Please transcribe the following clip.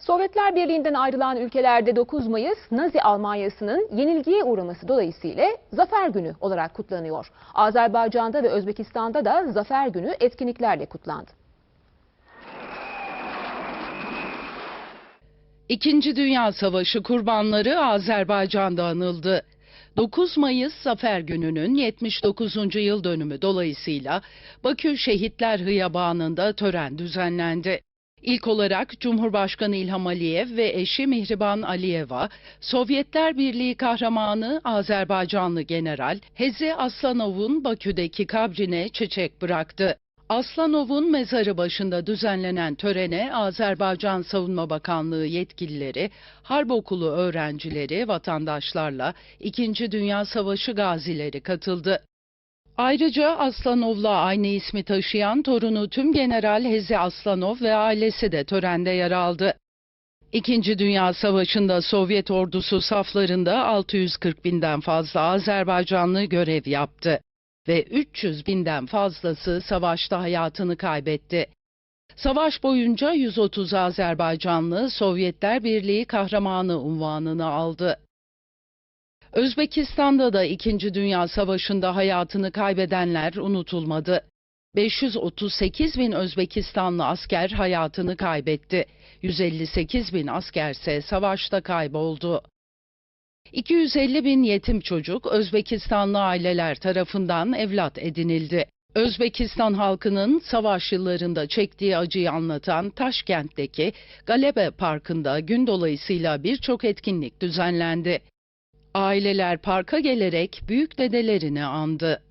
Sovyetler Birliği'nden ayrılan ülkelerde 9 Mayıs Nazi Almanyası'nın yenilgiye uğraması dolayısıyla Zafer Günü olarak kutlanıyor. Azerbaycan'da ve Özbekistan'da da Zafer Günü etkinliklerle kutlandı. İkinci Dünya Savaşı kurbanları Azerbaycan'da anıldı. 9 Mayıs Zafer Günü'nün 79. yıl dönümü dolayısıyla Bakü Şehitler Hıyabanı'nda tören düzenlendi. İlk olarak Cumhurbaşkanı İlham Aliyev ve eşi Mihriban Aliyeva, Sovyetler Birliği kahramanı Azerbaycanlı General Hezi Aslanov'un Bakü'deki kabrine çiçek bıraktı. Aslanov'un mezarı başında düzenlenen törene Azerbaycan Savunma Bakanlığı yetkilileri, harp okulu öğrencileri, vatandaşlarla İkinci Dünya Savaşı gazileri katıldı. Ayrıca Aslanov'la aynı ismi taşıyan torunu Tüm General Hezi Aslanov ve ailesi de törende yer aldı. İkinci Dünya Savaşı'nda Sovyet ordusu saflarında 640 binden fazla Azerbaycanlı görev yaptı ve 300 binden fazlası savaşta hayatını kaybetti. Savaş boyunca 130 Azerbaycanlı Sovyetler Birliği kahramanı unvanını aldı. Özbekistan'da da 2. Dünya Savaşı'nda hayatını kaybedenler unutulmadı. 538 bin Özbekistanlı asker hayatını kaybetti. 158 bin askerse savaşta kayboldu. 250 bin yetim çocuk Özbekistanlı aileler tarafından evlat edinildi. Özbekistan halkının savaş yıllarında çektiği acıyı anlatan Taşkent'teki Galebe Parkı'nda gün dolayısıyla birçok etkinlik düzenlendi. Aileler parka gelerek büyük dedelerini andı.